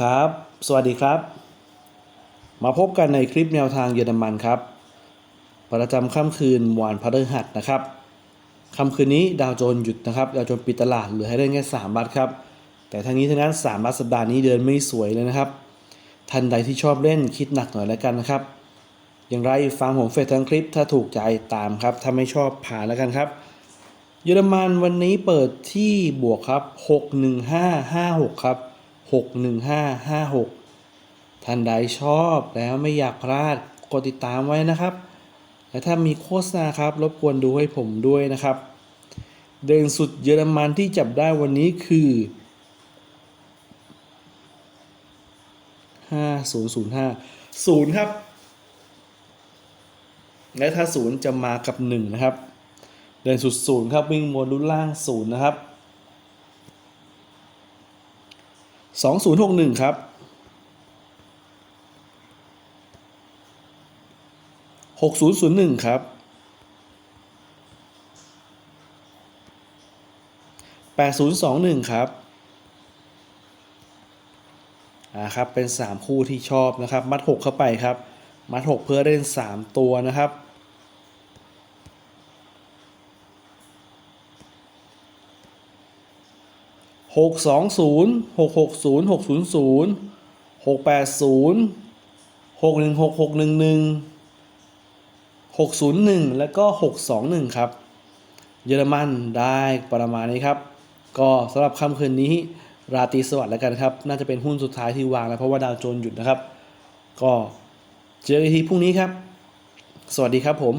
ครับ สวัสดีครับ มาพบกันในคลิปแนวทางเยอรมันครับ ประจำค่ำคืนวันพฤหัสนะครับค่ำคืนนี้ดาวโจนส์หยุดนะครับดาวโจนส์ปิดตลาดเหลือให้เล่นแค่3บาทครับ แต่ทั้งนี้ทั้งนั้น3บาทสัปดาห์นี้เดินไม่สวยเลยนะครับท่านใดที่ชอบเล่นคิดหนักหน่อยแล้วกันนะครับ อย่างไรฟังผมเฟซทั้งคลิปถ้าถูกใจตามครับ ถ้าไม่ชอบผ่านแล้วกันครับ เยอรมันวันนี้เปิดที่บวกครับ 61556 ครับ 61556 ท่านใดชอบแล้วไม่อยากพลาดกดติดตามไว้นะครับ และถ้ามีโฆษณาครับรบกวนดูให้ผมด้วยนะครับ เด่นสุดเยอรมันที่จับได้วันนี้คือ 5005 0 ครับ และถ้า 0 จะมากับ 1 นะครับ เดินสุดศูนย์ครับวิ่งบนรุ่นล่างศูนย์นะครับ 2061 ครับ 6001 ครับ 8021 ครับอ่าครับ เป็น 3 คู่ที่ชอบนะครับ มัด 6 เข้าไปครับ มัด 6 เพื่อเล่น 3 ตัวนะครับ 620 660 600 680 616 611 601 แล้วก็ 621 ครับ เยอรมันได้ประมาณนี้ครับ ก็สำหรับค่ำคืนนี้ราตรีสวัสดิ์แล้วกันครับ น่าจะเป็นหุ้นสุดท้ายที่วางแล้วเพราะว่าดาวโจนหยุดนะครับ ก็เจอกันทีพรุ่งนี้ครับ สวัสดีครับผม